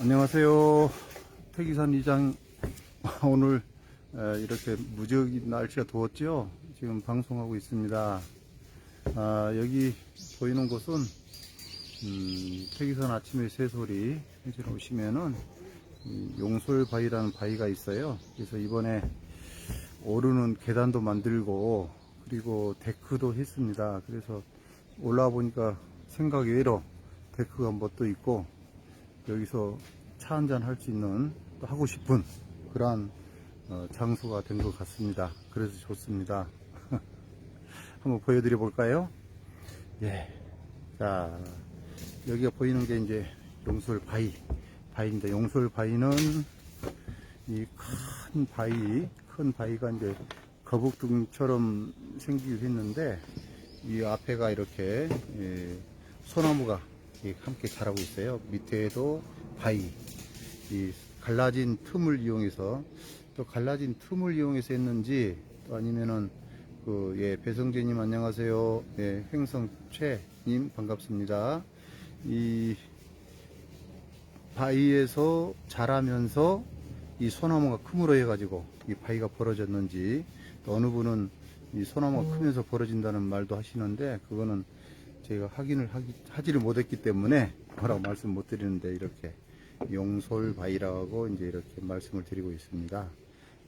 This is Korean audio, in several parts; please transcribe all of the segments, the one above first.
안녕하세요. 태기산 이장 오늘 에, 이렇게 무지하게 날씨가 더웠죠. 지금 방송하고 있습니다. 아, 여기 보이는 곳은 음, 태기산 아침의 새소리 현재 오시면은 이 용솔바위라는 바위가 있어요. 그래서 이번에 오르는 계단도 만들고 그리고 데크도 했습니다. 그래서 올라와 보니까 생각 외로 데크가 뭐또 있고 여기서 차 한잔 할 수 있는 또 하고 싶은 그러한 어, 장소가 된 것 같습니다. 그래서 좋습니다. 한번 보여드려 볼까요? 예. 자, 여기가 보이는 게 이제 용솔 바위. 바위인데, 용솔 바위는 이 큰 바위, 큰 바위가 이제 거북등처럼 생기기도 했는데, 이 앞에가 이렇게, 예, 소나무가 함께 자라고 있어요. 밑에도 바위. 이 갈라진 틈을 이용해서, 또 갈라진 틈을 이용해서 했는지, 또 아니면은, 그, 예, 배성재님 안녕하세요. 예, 횡성최님 반갑습니다. 이 바위에서 자라면서 이 소나무가 크므로 해가지고 이 바위가 벌어졌는지 또 어느 분은 이 소나무가 크면서 벌어진다는 말도 하시는데 그거는 제가 확인을 하기, 하지 를 못했기 때문에 뭐라고 말씀 못 드리는데 이렇게 용솔 바위라고 이제 이렇게 말씀을 드리고 있습니다.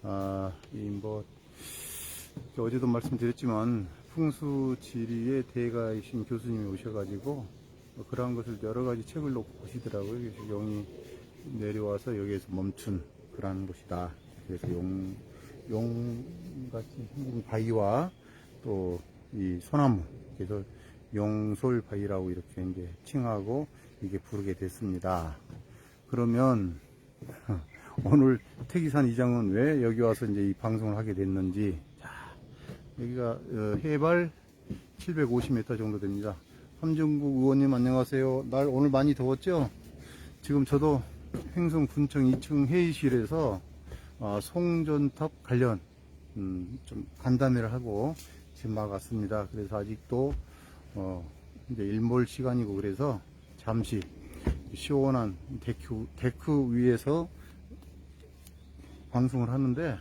아, 이뭐 어제도 말씀드렸지만 풍수 지리의 대가이신 교수님이 오셔가지고 뭐 그러한 것을 여러 가지 책을 놓고 보시더라고요. 그래서 용이 내려와서 여기에서 멈춘 그러한 곳이다. 그래서 용, 용같이 생긴 바위와 또 이 소나무, 그래서 용솔 바위라고 이렇게 이제 칭하고 이게 부르게 됐습니다. 그러면 오늘 태기산 이장은 왜 여기 와서 이제 이 방송을 하게 됐는지 자, 여기가 어, 해발 750m 정도 됩니다. 함정국 의원님 안녕하세요. 날 오늘 많이 더웠죠? 지금 저도 행성 군청 2층 회의실에서 어, 송전탑 관련 음, 좀 간담회를 하고 지금 막 왔습니다. 그래서 아직도 어, 이제 일몰 시간이고 그래서 잠시 시원한 데크, 데크 위에서 방송을 하는데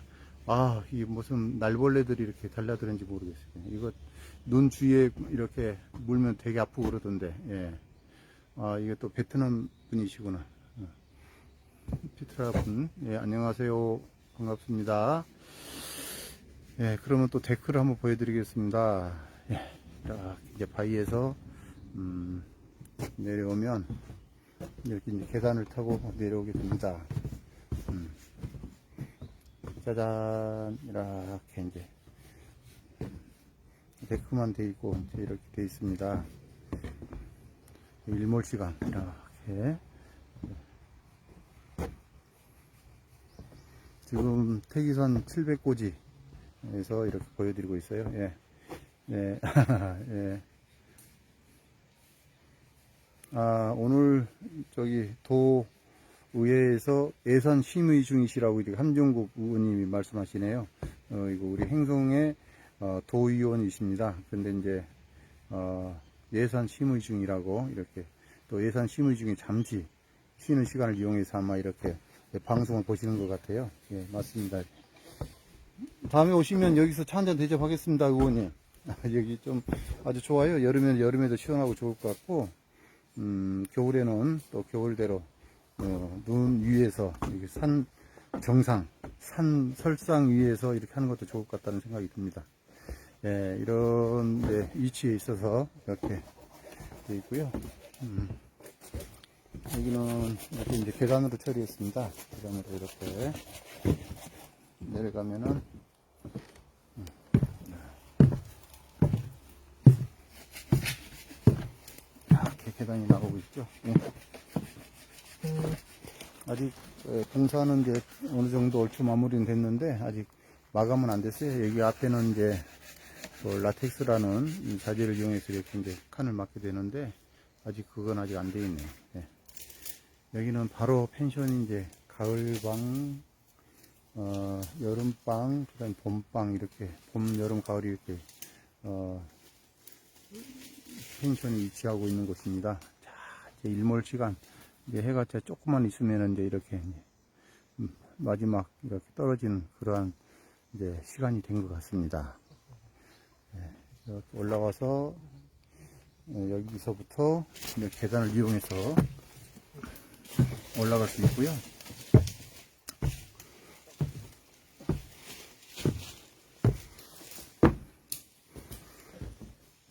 아, 이 무슨 날벌레들이 이렇게 달려드는지 모르겠어요. 이거 눈 주위에 이렇게 물면 되게 아프고 그러던데, 예. 아, 이게 또 베트남 분이시구나. 어. 피트라 분, 예, 안녕하세요. 반갑습니다. 예, 그러면 또 데크를 한번 보여드리겠습니다. 예, 자, 이제 바위에서, 음, 내려오면, 이렇게 이제 계단을 타고 내려오게 됩니다. 음. 짜잔, 이렇게 이제, 데크만 돼 있고, 이제 이렇게 돼 있습니다. 일몰 시간, 이렇게. 지금 태기산 700고지에서 이렇게 보여드리고 있어요. 예. 예. 예. 아, 오늘 저기 도의회에서 예산 심의 중이시라고 함종국 의원님이 말씀하시네요. 어, 이거 우리 행성의 어, 도의원이십니다. 근데 이제 어, 예산 심의 중이라고 이렇게 또 예산 심의 중에 잠시 쉬는 시간을 이용해서 아마 이렇게 방송을 보시는 것 같아요. 예, 맞습니다. 다음에 오시면 여기서 차 한잔 대접하겠습니다, 의원님. 여기 좀 아주 좋아요. 여름에는 여름에도 시원하고 좋을 것 같고, 음, 겨울에는 또 겨울대로, 어, 눈 위에서, 이렇게 산 정상, 산 설상 위에서 이렇게 하는 것도 좋을 것 같다는 생각이 듭니다. 예, 이런 데 위치에 있어서 이렇게 되어 있고요. 음. 여기는 이렇게 이제 계단으로 처리했습니다. 계단으로 이렇게 내려가면은 음. 계단이 나오고 있죠. 예. 아직 어, 공사는 이제 어느 정도 얼추 마무리는 됐는데 아직 마감은 안 됐어요. 여기 앞에는 이제 그 라텍스라는 이 자재를 이용해서 이렇게 이제 칸을 막게 되는데 아직 그건 아직 안 돼 있네요. 예. 여기는 바로 펜션이 이제 가을방, 어, 여름방, 그 다음에 봄방 이렇게 봄, 여름, 가을이 이렇게 어, 펜션이 위치하고 있는 곳입니다. 자, 이제 일몰 시간 이제 해가 진짜 조금만 있으면 이제 이렇게 이제 음, 마지막 이렇게 떨어지는 그러한 이제 시간이 된 것 같습니다. 네, 이렇게 올라와서 어, 여기서부터 계단을 이용해서 올라갈 수 있고요.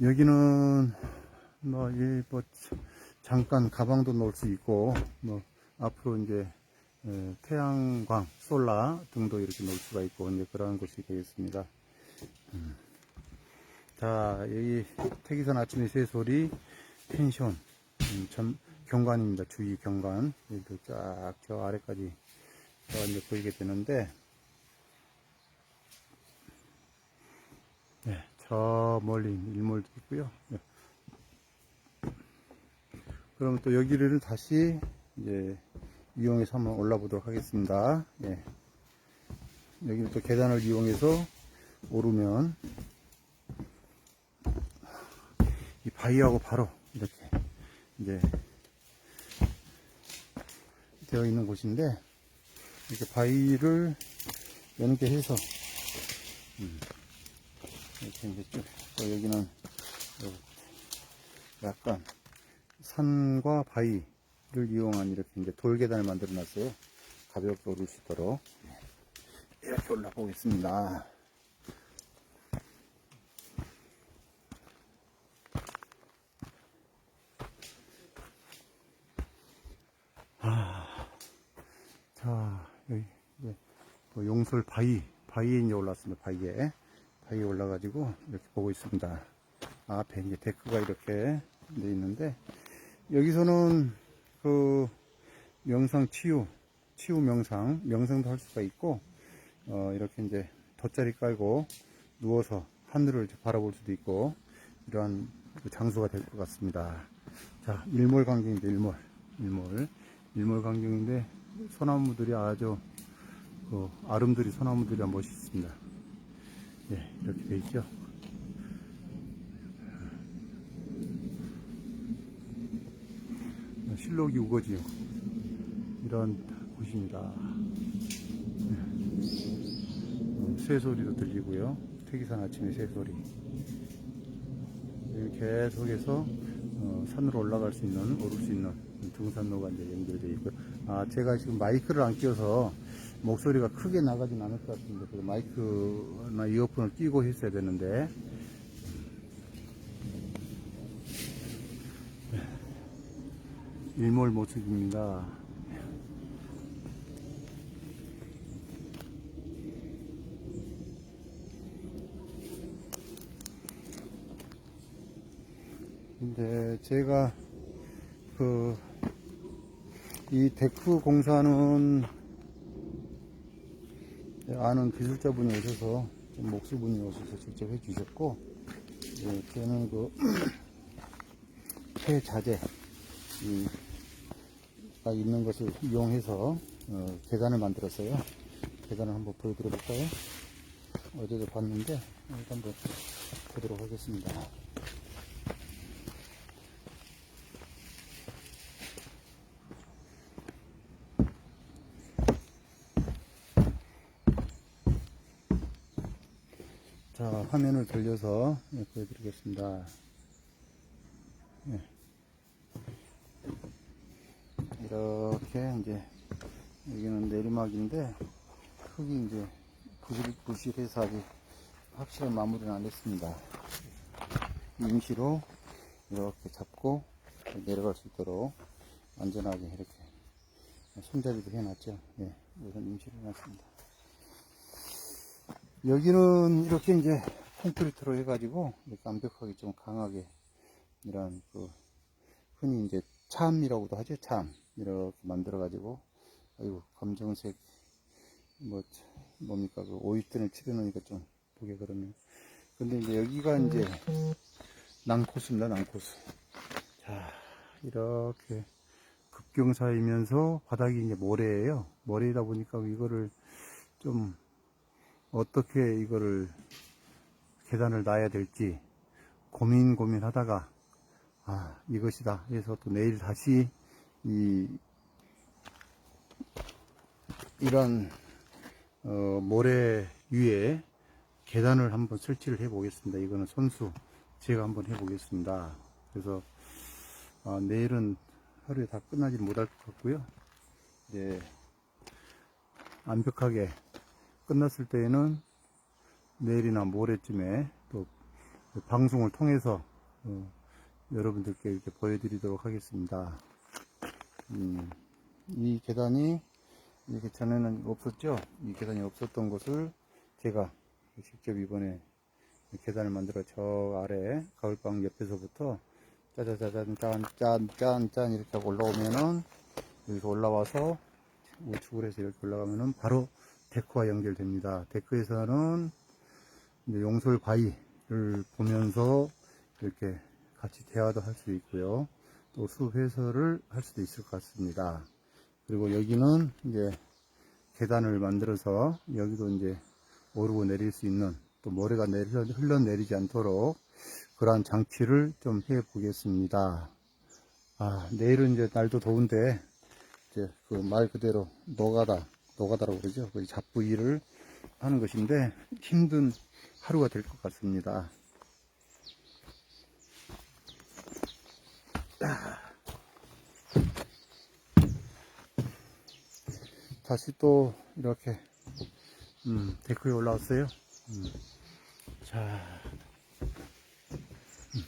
여기는 뭐, 이, 뭐, 잠깐 가방도 놓을 수 있고, 뭐, 앞으로 이제, 에, 태양광, 솔라 등도 이렇게 놓을 수가 있고, 이제 그러한 곳이 되겠습니다. 음. 자, 여기 태기산 아침의 새소리 펜션, 음, 전, 경관입니다. 주위 경관. 여기도 쫙저 아래까지 저 이제 보이게 되는데, 네, 저 멀리 일몰도 있고요. 네. 그럼 또 여기를 다시 이제 이용해서 한번 올라보도록 하겠습니다. 예. 여기 또 계단을 이용해서 오르면 이 바위하고 바로 이렇게 이제 되어 있는 곳인데 이렇게 바위를 연계해서 음, 이렇게 이제 쭉, 또 여기는 요 약간 산과 바위를 이용한 이렇게 이제 돌계단을 만들어 놨어요. 가볍게 오를 수 있도록. 이렇게 올라 보겠습니다. 아, 자, 여기, 이제 뭐 용솔 바위, 바위에 이제 올랐습니다. 바위에. 바위에 올라가지고 이렇게 보고 있습니다. 앞에 이제 데크가 이렇게 돼 있는데, 여기서는 그 명상 치유, 치유 명상, 명상도 할 수가 있고, 어, 이렇게 이제 돗자리 깔고 누워서 하늘을 바라볼 수도 있고, 이러한 그 장소가 될 것 같습니다. 자, 일몰 광경인데, 일몰. 일몰. 일몰 광경인데, 소나무들이 아주, 그 아름드리 소나무들이 멋있습니다. 예, 이렇게 돼 있죠. 실록이 우거지요. 이런 곳입니다. 어, 새소리도 들리고요. 태기산 아침의 새소리. 계속해서 어, 산으로 올라갈 수 있는, 오를 수 있는 등산로가 이제 연결되어 있고요. 아, 제가 지금 마이크를 안 껴서 목소리가 크게 나가진 않을 것 같은데, 마이크나 이어폰을 끼고 했어야 되는데, 일몰 모습입니다. 근데 제가 그 이 데크 공사는 아는 기술자분이 오셔서 좀 목수분이 오셔서 직접 해주셨고 예, 저는 그 폐자재 이, 가 있는 것을 이용해서 어, 계단을 만들었어요. 계단을 한번 보여드려 볼까요? 어제도 봤는데 일단 한번 보도록 하겠습니다. 자, 화면을 돌려서 예, 보여드리겠습니다. 예. 이렇게 이제 여기는 내리막인데 흙이 이제 부실, 부실해서 아직 확실한 마무리는 안 됐습니다. 임시로 이렇게 잡고 내려갈 수 있도록 안전하게 이렇게 손잡이도 해놨죠. 예, 우선 임시로 해놨습니다. 여기는 이렇게 이제 콘크리트로 해가지고 완벽하게 좀 강하게 이런 그 흔히 이제 참이라고도 하죠. 참 이렇게 만들어 가지고 아이고 검정색 뭐 뭡니까 그 오일등을 칠해놓으니까 좀 보기 그러네요. 근데 이제 여기가 이제 난코스입니다. 난코스. 자 이렇게 급경사이면서 바닥이 이제 모래예요. 모래이다 보니까 이거를 좀 어떻게 이거를 계단을 놔야 될지 고민 고민하다가 아 이것이다 해서 또 내일 다시 이 이런 어, 모래 위에 계단을 한번 설치를 해 보겠습니다. 이거는 손수 제가 한번 해 보겠습니다. 그래서 아, 내일은 하루에 다 끝나지 못할 것 같고요. 이제 완벽하게 끝났을 때에는 내일이나 모레쯤에 또 방송을 통해서 어, 여러분들께 이렇게 보여드리도록 하겠습니다. 음, 이 계단이 이렇게 전에는 없었죠? 이 계단이 없었던 것을 제가 직접 이번에 계단을 만들어 저 아래 가을방 옆에서부터 짜자자잔 짠짠짠짠 이렇게 하고 올라오면은 여기서 올라와서 우측으로 해서 이렇게 올라가면은 바로 데크와 연결됩니다. 데크에서는 용솔 바위를 보면서 이렇게 같이 대화도 할 수 있고요. 또숲 해설을 할 수도 있을 것 같습니다. 그리고 여기는 이제 계단을 만들어서 여기도 이제 오르고 내릴 수 있는 또 모래가 내리, 흘러내리지 않도록 그러한 장치를 좀 해 보겠습니다. 아, 내일은 이제 날도 더운데 이제 그 말 그대로 노가다, 노가다라고 그러죠. 그 잡부 일을 하는 것인데 힘든 하루가 될 것 같습니다. 다시 또 이렇게 음, 데크에 올라왔어요. 음. 자, 음.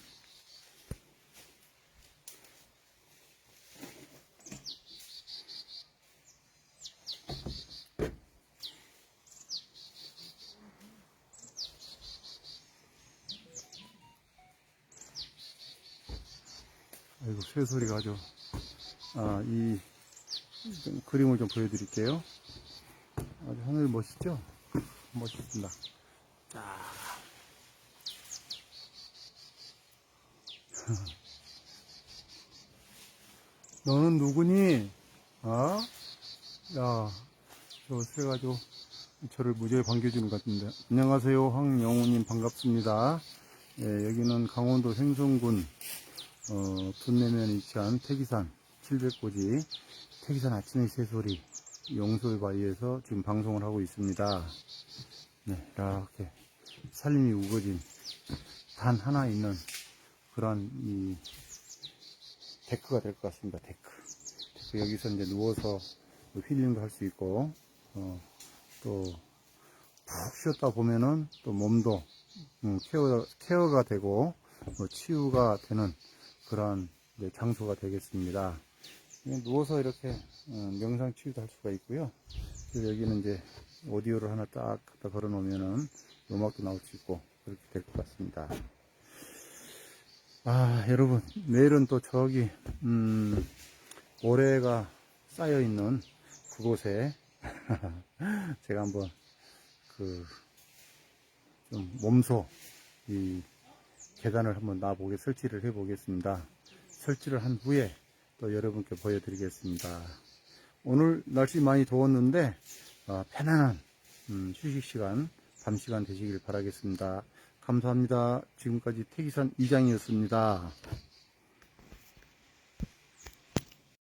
아이고 새 소리가 아주 아, 이좀 그림을 좀 보여드릴게요. 아주 하늘 멋있죠? 멋있습니다. 자. 너는 누구니? 어? 야, 저 새가지고 저를 무지하게 반겨주는 것 같은데. 안녕하세요. 황영우님 반갑습니다. 예, 여기는 강원도 생성군, 어, 분내면에 위치한 태기산 700고지 태기산 아침의 새소리 용솔바위에서 지금 방송을 하고 있습니다. 네, 이렇게 살림이 우거진 단 하나 있는 그런 이 데크가 될 것 같습니다. 데크. 데크 여기서 이제 누워서 힐링도 할 수 있고 어, 또푹 쉬었다 보면은 또 몸도 음, 케어, 케어가 되고 뭐 치유가 되는 그런 장소가 되겠습니다. 누워서 이렇게 어, 명상 치유도 할 수가 있고요. 그리고 여기는 이제 오디오를 하나 딱 갖다 걸어 놓으면은 음악도 나올 수 있고 그렇게 될 것 같습니다. 아, 여러분, 내일은 또 저기, 음, 모래가 쌓여 있는 그곳에 제가 한번 그, 좀 몸소 이 계단을 한번 놔보게 설치를 해 보겠습니다. 설치를 한 후에 또 여러분께 보여드리겠습니다. 오늘 날씨 많이 더웠는데 어, 편안한 음, 휴식 시간, 밤 시간 되시길 바라겠습니다. 감사합니다. 지금까지 태기산 이장이었습니다.